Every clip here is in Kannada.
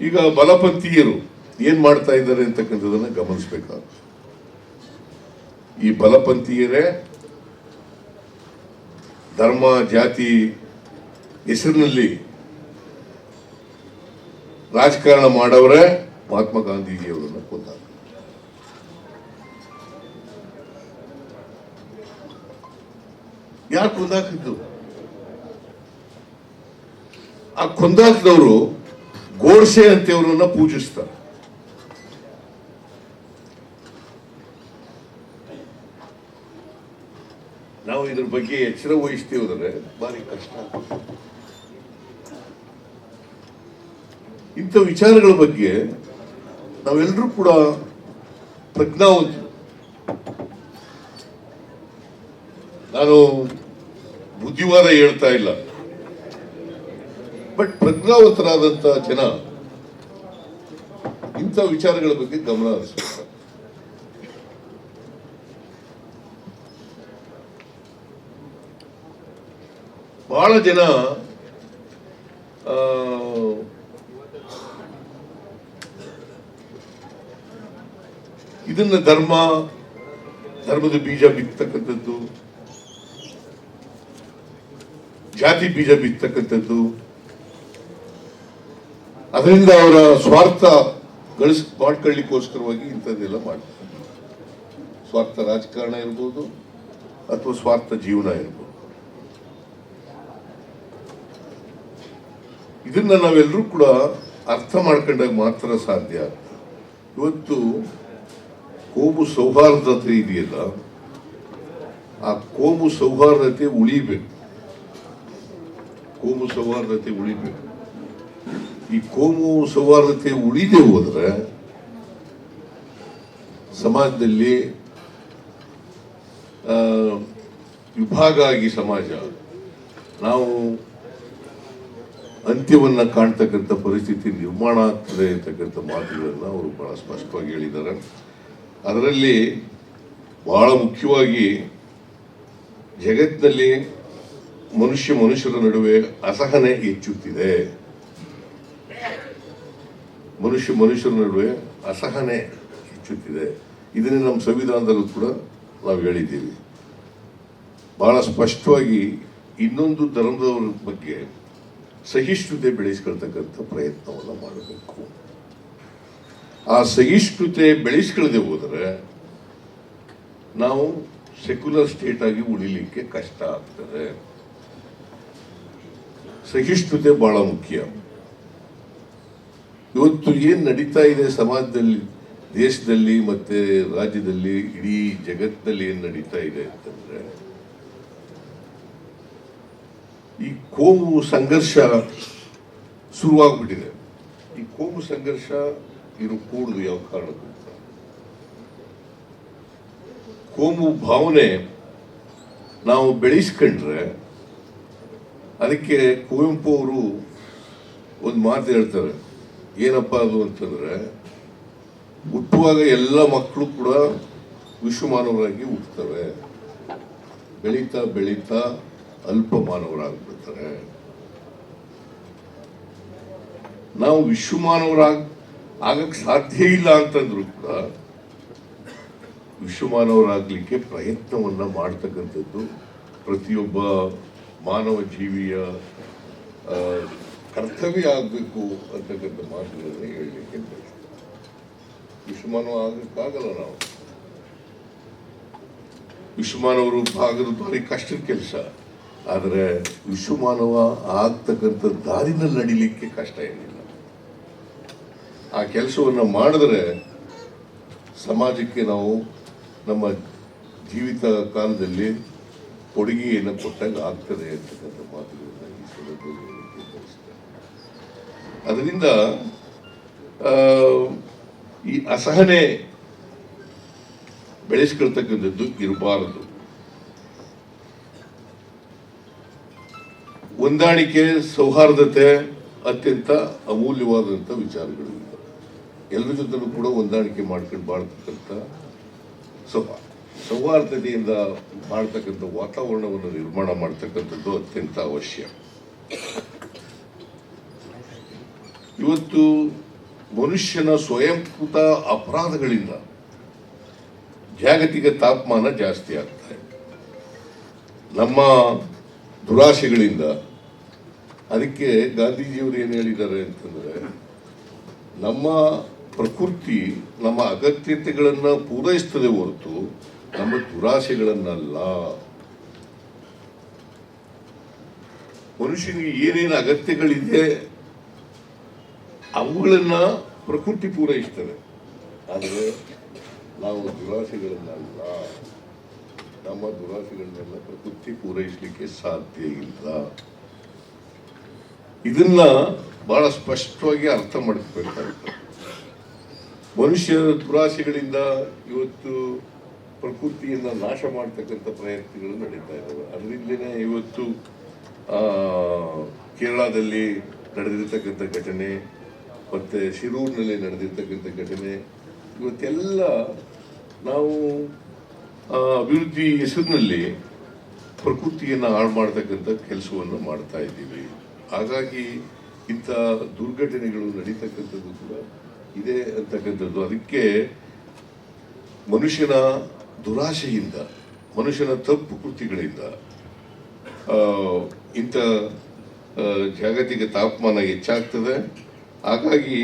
ಈಗ ಬಲಪಂಥೀಯರು ಏನ್ ಮಾಡ್ತಾ ಇದ್ದಾರೆ ಅಂತಕ್ಕಂಥದನ್ನ ಗಮನಿಸಬೇಕಾಗುತ್ತೆ. ಈ ಬಲಪಂಥೀಯರೇ ಧರ್ಮ, ಜಾತಿ ಹೆಸರಿನಲ್ಲಿ ರಾಜಕಾರಣ ಮಾಡವರೇ ಮಹಾತ್ಮ ಗಾಂಧೀಜಿಯವರನ್ನ ಕೊಂದ ಯಾರು ಕೊಂದಾಕಿದ್ದು ಆ ಕೊಂದಾಕಿದವರು ಗೋಡ್ಸೆ ಅಂತೇವ್ರನ್ನ ಪೂಜಿಸ್ತಾರೆ. ನಾವು ಇದ್ರ ಬಗ್ಗೆ ಎಚ್ಚರ ವಹಿಸ್ತೀವಿ ಬಾರಿ ಕಷ್ಟ. ಇಂಥ ವಿಚಾರಗಳ ಬಗ್ಗೆ ನಾವೆಲ್ಲರೂ ಕೂಡ ಪ್ರಜ್ಞಾವಂತರು. ನಾನು ಬುದ್ಧಿವಾದ ಹೇಳ್ತಾ ಇಲ್ಲ. ಬಟ್ ಪ್ರಜ್ಞಾವಂತರಾದಂತ ಜನ ಇಂಥ ವಿಚಾರಗಳ ಬಗ್ಗೆ ಗಮನ ಹರಿಸಬೇಕು ಬಹಳ ಜನ ಇದನ್ನ ಧರ್ಮ, ಧರ್ಮದ ಬೀಜ ಬಿತ್ತಕ್ಕಂಥದ್ದು, ಜಾತಿ ಬೀಜ ಬಿತ್ತಕ್ಕಂಥದ್ದು ಅದರಿಂದ ಅವರ ಸ್ವಾರ್ಥ ಗಳಿಸ್ ಮಾಡ್ಕೊಳ್ಳಿಕ್ಕೋಸ್ಕರವಾಗಿ ಇಂಥದ್ದೆಲ್ಲ ಮಾಡ್ತಾರೆ ಸ್ವಾರ್ಥ ರಾಜಕಾರಣ ಇರ್ಬೋದು ಅಥವಾ ಸ್ವಾರ್ಥ ಜೀವನ ಇರ್ಬೋದು. ಇದನ್ನ ನಾವೆಲ್ಲರೂ ಕೂಡ ಅರ್ಥ ಮಾಡ್ಕೊಂಡಾಗ ಮಾತ್ರ ಸಾಧ್ಯ. ಇವತ್ತು ಕೋಮು ಸೌಹಾರ್ದತೆ ಇದೆಯಲ್ಲ, ಆ ಕೋಮು ಸೌಹಾರ್ದತೆ ಉಳಿಬೇಕು. ಕೋಮು ಸೌಹಾರ್ದತೆ ಉಳಿಬೇಕು. ಈ ಕೋಮು ಸೌಹಾರ್ದತೆ ಉಳಿದೇ ಹೋದ್ರೆ ಸಮಾಜದಲ್ಲಿ ವಿಭಾಗ ಆಗಿ ಸಮಾಜ, ನಾವು ಅಂತ್ಯವನ್ನ ಕಾಣ್ತಕ್ಕಂಥ ಪರಿಸ್ಥಿತಿ ನಿರ್ಮಾಣ ಆಗ್ತದೆ ಅಂತಕ್ಕಂಥ ಮಾತುಗಳನ್ನ ಅವರು ಬಹಳ ಸ್ಪಷ್ಟವಾಗಿ ಹೇಳಿದ್ದಾರೆ. ಅದರಲ್ಲಿ ಬಹಳ ಮುಖ್ಯವಾಗಿ ಜಗತ್ತಿನಲ್ಲಿ ಮನುಷ್ಯ ಮನುಷ್ಯರ ನಡುವೆ ಅಸಹನೆ ಹೆಚ್ಚುತ್ತಿದೆ. ಮನುಷ್ಯ ಮನುಷ್ಯರ ನಡುವೆ ಅಸಹನೆ ಹೆಚ್ಚುತ್ತಿದೆ. ಇದನ್ನೇ ನಮ್ಮ ಸಂವಿಧಾನದಲ್ಲೂ ಕೂಡ ನಾವು ಹೇಳಿದ್ದೀವಿ. ಬಹಳ ಸ್ಪಷ್ಟವಾಗಿ ಇನ್ನೊಂದು ಧರ್ಮದವರ ಬಗ್ಗೆ ಸಹಿಷ್ಣುತೆ ಬೆಳೆಸ್ಕೊಳ್ತಕ್ಕಂಥ ಪ್ರಯತ್ನವನ್ನು ಮಾಡಬೇಕು. ಆ ಸಹಿಷ್ಣುತೆ ಬೆಳೆಸ್ಕೊಳ್ಳದೆ ಹೋದರೆ ನಾವು ಸೆಕ್ಯುಲರ್ ಸ್ಟೇಟ್ ಆಗಿ ಉಳಿಲಿಕ್ಕೆ ಕಷ್ಟ ಆಗ್ತದೆ. ಸಹಿಷ್ಣುತೆ ಬಹಳ ಮುಖ್ಯ. ಇವತ್ತು ಏನು ನಡೀತಾ ಇದೆ ಸಮಾಜದಲ್ಲಿ, ದೇಶದಲ್ಲಿ ಮತ್ತೆ ರಾಜ್ಯದಲ್ಲಿ ಇಡೀ ಜಗತ್ತಿನಲ್ಲಿ ಏನು ನಡೀತಾ ಇದೆ ಅಂತಂದ್ರೆ, ಈ ಕೋಮು ಸಂಘರ್ಷ ಶುರುವಾಗ್ಬಿಟ್ಟಿದೆ. ಈ ಕೋಮು ಸಂಘರ್ಷ ಇರಕೂಡದು ಯಾವ ಕಾರಣಕ್ಕೂ ಕೋಮು ಭಾವನೆ ನಾವು ಬೆಳೆಸ್ಕೊಂಡ್ರೆ ಅದಕ್ಕೆ ಕುವೆಂಪು ಅವರು ಒಂದು ಮಾತು ಹೇಳ್ತಾರೆ. ಏನಪ್ಪ ಅದು ಅಂತಂದ್ರೆ, ಹುಟ್ಟುವಾಗ ಎಲ್ಲ ಮಕ್ಕಳು ಕೂಡ ವಿಶ್ವಮಾನವರಾಗಿ ಹುಟ್ಟುತ್ತವೆ ಬೆಳೀತಾ ಬೆಳೀತಾ ಅಲ್ಪ ಮಾನವರಾಗ್ಬಿಡ್ತಾರೆ. ನಾವು ವಿಶ್ವಮಾನವರಾಗ್ ಆಗಕ್ ಸಾಧ್ಯ ಇಲ್ಲ ಅಂತಂದ್ರು ಕೂಡ ವಿಶ್ವಮಾನವರಾಗ್ಲಿಕ್ಕೆ ಪ್ರಯತ್ನವನ್ನ ಮಾಡ್ತಕ್ಕಂಥದ್ದು ಪ್ರತಿಯೊಬ್ಬ ಮಾನವ ಜೀವಿಯ ಕರ್ತವ್ಯ ಆಗಬೇಕು ಅಂತಕ್ಕಂಥ ಮಾತುಗಳನ್ನ ಹೇಳಲಿಕ್ಕೆ. ವಿಶ್ವಮಾನವ ಆಗಕ್ಕಾಗಲ್ಲ ನಾವು. ವಿಶ್ವಮಾನವರು ಭಾಗದ ಭಾರಿ ಕಷ್ಟದ ಕೆಲಸ. ಆದರೆ ವಿಶ್ವಮಾನವ ಆಗ್ತಕ್ಕಂಥ ದಾರಿನಲ್ಲಿ ನಡಿಲಿಕ್ಕೆ ಕಷ್ಟ ಏನಿಲ್ಲ. ಆ ಕೆಲಸವನ್ನ ಮಾಡಿದ್ರೆ ಸಮಾಜಕ್ಕೆ ನಾವು ನಮ್ಮ ಜೀವಿತ ಕಾಲದಲ್ಲಿ ಕೊಡುಗೆಯನ್ನು ಕೊಟ್ಟಾಗ ಆಗ್ತದೆ ಅಂತಕ್ಕಂಥ ಮಾತುಗಳನ್ನ ಅದರಿಂದ ಈ ಅಸಹನೆ ಬೆಳೆಸ್ಕೊಳ್ತಕ್ಕಂಥದ್ದು ಇರಬಾರದು ಹೊಂದಾಣಿಕೆ, ಸೌಹಾರ್ದತೆ ಅತ್ಯಂತ ಅಮೂಲ್ಯವಾದಂಥ ವಿಚಾರಗಳು. ಎಲ್ಲರ ಜೊತೆಲೂ ಕೂಡ ಹೊಂದಾಣಿಕೆ ಮಾಡ್ಕೊಂಡು ಬಾಳ್ತಕ್ಕಂಥ ಸೌಹಾರ್ದ ಸೌಹಾರ್ದತೆಯಿಂದ ಮಾಡ್ತಕ್ಕಂಥ ವಾತಾವರಣವನ್ನು ನಿರ್ಮಾಣ ಮಾಡ್ತಕ್ಕಂಥದ್ದು ಅತ್ಯಂತ ಅವಶ್ಯ ಇವತ್ತು ಮನುಷ್ಯನ ಸ್ವಯಂಕೃತ ಅಪರಾಧಗಳಿಂದ ಜಾಗತಿಕ ತಾಪಮಾನ ಜಾಸ್ತಿ ಆಗ್ತಾ ಇದೆ. ನಮ್ಮ ದುರಾಶೆಗಳಿಂದ. ಅದಕ್ಕೆ ಗಾಂಧೀಜಿಯವರು ಏನು ಹೇಳಿದ್ದಾರೆ ಅಂತಂದರೆ, ನಮ್ಮ ಪ್ರಕೃತಿ, ನಮ್ಮ ಅಗತ್ಯತೆಗಳನ್ನು ಪೂರೈಸ್ತದೆ ಹೊರತು ನಮ್ಮ ದುರಾಸೆಗಳನ್ನಲ್ಲ ಮನುಷ್ಯನಿಗೆ ಏನೇನು ಅಗತ್ಯಗಳಿದೆ ಅವುಗಳನ್ನ ಪ್ರಕೃತಿ ಪೂರೈಸ್ತವೆ. ಆದರೆ ನಾವು ದುರಾಸೆಗಳನ್ನಲ್ಲ. ನಮ್ಮ ದುರಾಸೆಗಳನ್ನೆಲ್ಲ ಪ್ರಕೃತಿ ಪೂರೈಸಲಿಕ್ಕೆ ಸಾಧ್ಯ ಇಲ್ಲ. ಇದನ್ನ ಬಹಳ ಸ್ಪಷ್ಟವಾಗಿ ಅರ್ಥ ಮಾಡಿಸ್ಬೇಕಾಗುತ್ತೆ ಮನುಷ್ಯ ದುರಾಸೆಗಳಿಂದ ಇವತ್ತು ಪ್ರಕೃತಿಯನ್ನ ನಾಶ ಮಾಡ್ತಕ್ಕಂಥ ಪ್ರಯತ್ನಗಳು ನಡೀತಾ ಇದ್ದಾವೆ. ಅದರಿಂದಲೇ ಇವತ್ತು ಕೇರಳದಲ್ಲಿ ನಡೆದಿರ್ತಕ್ಕಂಥ ಘಟನೆ ಮತ್ತೆ ಶಿರೂರಿನಲ್ಲಿ ನಡೆದಿರ್ತಕ್ಕಂಥ ಘಟನೆ, ಇವತ್ತೆಲ್ಲ ನಾವು ಅಭಿವೃದ್ಧಿ ಹೆಸರಿನಲ್ಲಿ ಪ್ರಕೃತಿಯನ್ನು ಹಾಳು ಮಾಡ್ತಕ್ಕಂಥ ಕೆಲಸವನ್ನು ಮಾಡ್ತಾ ಇದ್ದೀವಿ. ಹಾಗಾಗಿ ಇಂಥ ದುರ್ಘಟನೆಗಳು ನಡೀತಕ್ಕಂಥದ್ದು ಕೂಡ ಇದೆ ಅಂತಕ್ಕಂಥದ್ದು. ಅದಕ್ಕೆ ಮನುಷ್ಯನ ದುರಾಶೆಯಿಂದ, ಮನುಷ್ಯನ ತಪ್ಪು ಕೃತಿಗಳಿಂದ ಇಂಥ ಜಾಗತಿಕ ತಾಪಮಾನ ಹೆಚ್ಚಾಗ್ತದೆ. ಹಾಗಾಗಿ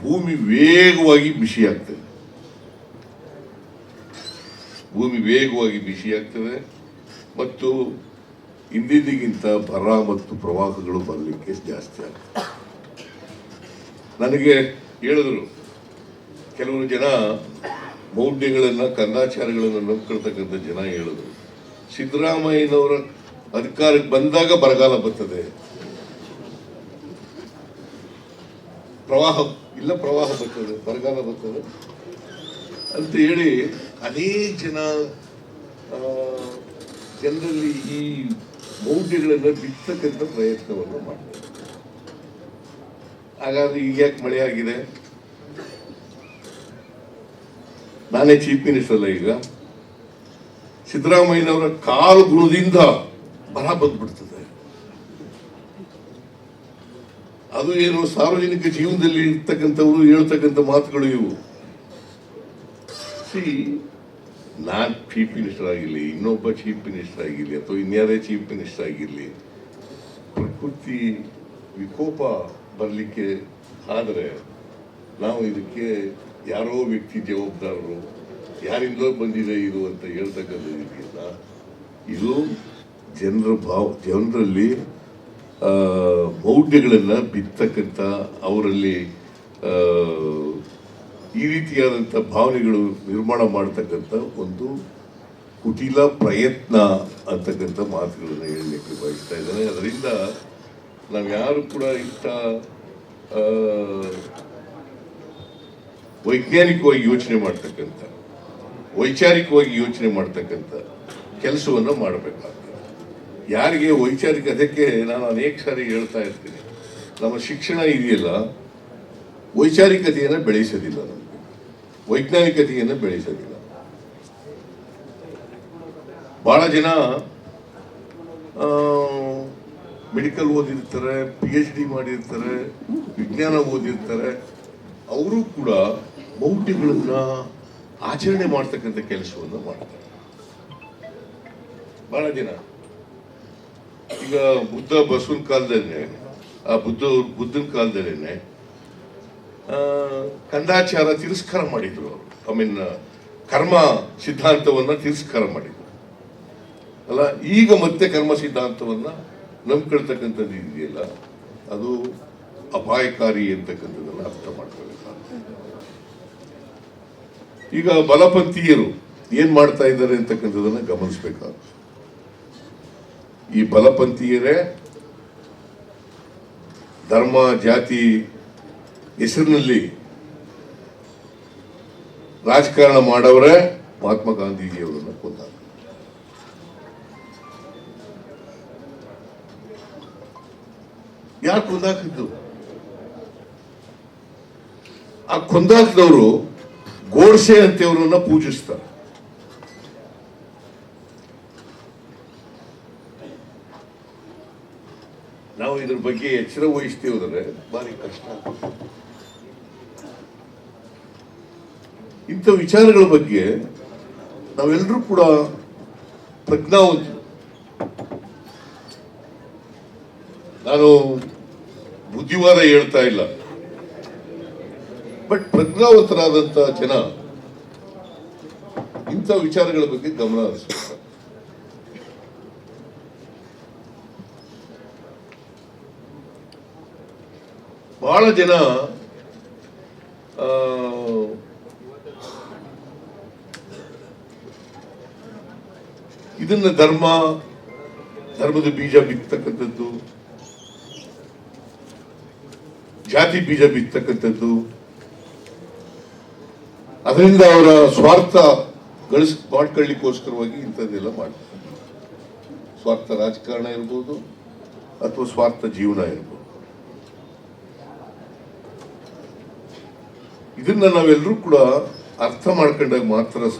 ಭೂಮಿ ವೇಗವಾಗಿ ಬಿಸಿಯಾಗ್ತದೆ. ಭೂಮಿ ವೇಗವಾಗಿ ಬಿಸಿಯಾಗ್ತದೆ ಮತ್ತು ಹಿಂದಿದ್ದಿಗಿಂತ ಬರ ಮತ್ತು ಪ್ರವಾಹಗಳು ಬರಲಿಕ್ಕೆ ಜಾಸ್ತಿ ಆಗ್ತದೆ. ನನಗೆ ಹೇಳಿದ್ರು ಕೆಲವರು ಜನ ಮೌಢ್ಯಗಳನ್ನ, ಕಂದಾಚಾರಗಳನ್ನು ನಂಬ್ಕೊಳ್ತಕ್ಕಂಥ ಜನ ಹೇಳಿದ್ರು, ಸಿದ್ದರಾಮಯ್ಯನವರ ಅಧಿಕಾರಕ್ಕೆ ಬಂದಾಗ ಬರಗಾಲ ಬರ್ತದೆ. ಪ್ರವಾಹ, ಇಲ್ಲ ಪ್ರವಾಹ ಬರ್ತದೆ, ಬರಗಾಲ ಬರ್ತದೆ. ಅಂತ ಹೇಳಿ ಅನೇಕ ಜನ ಜನರಲ್ಲಿ ಈ ಮೌಢ್ಯಗಳನ್ನು ಬಿತ್ತಕ್ಕಂಥ ಪ್ರಯತ್ನವನ್ನು ಮಾಡ್ತಾರೆ. ಹಾಗಾದ್ರೆ ಈಗ ಯಾಕೆ ಮಳೆ ಆಗಿದೆ? ನಾನೇ ಚೀಫ್ ಮಿನಿಸ್ಟರ್ ಅಲ್ಲ ಈಗ. ಸಿದ್ದರಾಮಯ್ಯನವರ ಕಾಲು ಗುಣದಿಂದ ಬರ ಬಂದ್ಬಿಡ್ತದೆ. ಅದು ಏನು ಸಾರ್ವಜನಿಕ ಜೀವನದಲ್ಲಿ ಇರ್ತಕ್ಕಂಥವ್ರು ಹೇಳ್ತಕ್ಕಂಥ ಮಾತುಗಳು ಇವು. ಸಿ ನಾನ್ ಚೀಫ್ ಮಿನಿಸ್ಟರ್ ಆಗಿರಲಿ, ಇನ್ನೊಬ್ಬ ಚೀಫ್ ಮಿನಿಸ್ಟರ್ ಆಗಿರಲಿ, ಅಥವಾ ಇನ್ಯಾರೇ ಚೀಫ್ ಮಿನಿಸ್ಟರ್ ಆಗಿರಲಿ, ಪ್ರಕೃತಿ ವಿಕೋಪ ಬರಲಿಕ್ಕೆ ಆದರೆ ನಾವು ಇದಕ್ಕೆ ಯಾರೋ ವ್ಯಕ್ತಿ ಜವಾಬ್ದಾರರು, ಯಾರಿಂದಲೋ ಬಂದಿದೆ ಇದು ಅಂತ ಹೇಳ್ತಕ್ಕಂಥದ್ದು ಇದೆಯಲ್ಲ ಇದು ಜನರ ಭಾವ, ಜನರಲ್ಲಿ ಮೌಢ್ಯಗಳನ್ನ ಬಿತ್ತಕ್ಕಂಥ ಅವರಲ್ಲಿ ಈ ರೀತಿಯಾದಂಥ ಭಾವನೆಗಳು ನಿರ್ಮಾಣ ಮಾಡ್ತಕ್ಕಂಥ ಒಂದು ಕುಟಿಲ ಪ್ರಯತ್ನ ಅಂತಕ್ಕಂಥ ಮಾತುಗಳನ್ನು ಹೇಳಲಿಕ್ಕೆ ಬಯಸ್ತಾ ಇದ್ದಾರೆ ಅದರಿಂದ ನಾವು ಯಾರು ಕೂಡ ಇಂಥ ವೈಜ್ಞಾನಿಕವಾಗಿ ಯೋಚನೆ ಮಾಡ್ತಕ್ಕಂಥ ವೈಚಾರಿಕವಾಗಿ ಯೋಚನೆ ಮಾಡ್ತಕ್ಕಂಥ ಕೆಲಸವನ್ನು ಮಾಡಬೇಕಾಗ್ತದೆ. ಯಾರಿಗೆ ವೈಚಾರಿಕ ಅದಕ್ಕೆ ನಾನು ಅನೇಕ ಸಾರಿ ಹೇಳ್ತಾ ಇರ್ತೀನಿ. ನಮ್ಮ ಶಿಕ್ಷಣ ಇದೆಯಲ್ಲ, ವೈಚಾರಿಕತೆಯನ್ನು ಬೆಳೆಸೋದಿಲ್ಲ ನಮಗೆ. ವೈಜ್ಞಾನಿಕತೆಯನ್ನು ಬೆಳೆಸೋದಿಲ್ಲ. ಬಹಳ ಜನ ಮೆಡಿಕಲ್ ಓದಿರ್ತಾರೆ ಪಿ ಎಚ್ ಡಿ ಮಾಡಿರ್ತಾರೆ, ವಿಜ್ಞಾನ ಓದಿರ್ತಾರೆ. ಅವರು ಕೂಡ ಮೌಢ್ಯಗಳನ್ನ ಆಚರಣೆ ಮಾಡ್ತಕ್ಕಂಥ ಕೆಲಸವನ್ನು ಮಾಡ್ತಾರೆ. ಬಹಳ ಜನ. ಈಗ ಬುದ್ಧ ಬಸವನ ಕಾಲದಲ್ಲೇ, ಆ ಬುದ್ಧ, ಬುದ್ಧನ ಕಾಲದಲ್ಲೇನೆ ಕಂದಾಚಾರ ತಿರಸ್ಕಾರ ಮಾಡಿದ್ರು ಐ ಮೀನ್ ಕರ್ಮ ಸಿದ್ಧಾಂತವನ್ನ ತಿರಸ್ಕಾರ ಮಾಡಿದ್ರು. ಅಲ್ಲ, ಈಗ ಮತ್ತೆ ಕರ್ಮ ಸಿದ್ಧಾಂತವನ್ನ ನಂಬ್ಕೊಳ್ತಕ್ಕಂಥದ್ದು ಇದೆಯಲ್ಲ, ಅದು ಅಪಾಯಕಾರಿ ಅಂತಕ್ಕಂಥದ್ದನ್ನ ಅರ್ಥ ಮಾಡ್ಕೊಳ್ಬೇಕು. ಈಗ ಬಲಪಂಥೀಯರು ಏನ್ ಮಾಡ್ತಾ ಇದ್ದಾರೆ ಅಂತಕ್ಕಂಥದ್ದನ್ನ ಗಮನಿಸಬೇಕಾಗ್ತದೆ ಈ ಬಲಪಂಥೀಯರೇ ಧರ್ಮ, ಜಾತಿ ಹೆಸರಿನಲ್ಲಿ ರಾಜಕಾರಣ ಮಾಡವರೇ ಮಹಾತ್ಮ ಗಾಂಧೀಜಿಯವರನ್ನ ಕೊಂದ ಯಾರು ಕೊಂದಾಕಿದ್ದು? ಆ ಕೊಂದಾಕದವರು ಗೋಡ್ಸೆ ಅಂತೇವ್ರನ್ನ ಪೂಜಿಸ್ತಾರೆ. ಬಗ್ಗೆ ಎಚ್ಚರ ವಹಿಸ್ತೀವಂದ್ರೆ ಬಾರಿ ಕಷ್ಟ. ಇಂಥ ವಿಚಾರಗಳ ಬಗ್ಗೆ ನಾವೆಲ್ಲರೂ ಕೂಡ ಪ್ರಜ್ಞಾವಂತರು. ನಾನು ಬುದ್ಧಿವಾದ ಹೇಳ್ತಾ ಇಲ್ಲ. ಬಟ್ ಪ್ರಜ್ಞಾವಂತರಾದಂತಹ ಜನ ಇಂಥ ವಿಚಾರಗಳ ಬಗ್ಗೆ ಗಮನ ಹರಿಸ್ತಾರೆ ಬಹಳ ಜನ ಇದನ್ನ ಧರ್ಮ, ಧರ್ಮದ ಬೀಜ ಬಿತ್ತಕ್ಕಂಥದ್ದು, ಜಾತಿ ಬೀಜ ಬಿತ್ತಕ್ಕಂಥದ್ದು, ಅದರಿಂದ ಅವರ ಸ್ವಾರ್ಥ ಗಳಿಸ್, ಮಾಡ್ಕೊಳ್ಳಿಕ್ಕೋಸ್ಕರವಾಗಿ ಇಂಥದ್ದೆಲ್ಲ ಮಾಡ್ತಾರೆ. ಸ್ವಾರ್ಥ ರಾಜಕಾರಣ ಇರ್ಬೋದು, ಅಥವಾ ಸ್ವಾರ್ಥ ಜೀವನ ಇರ್ಬೋದು. ಇದನ್ನ ನಾವೆಲ್ಲರೂ ಕೂಡ ಅರ್ಥ ಮಾಡ್ಕೊಂಡಾಗ ಮಾತ್ರ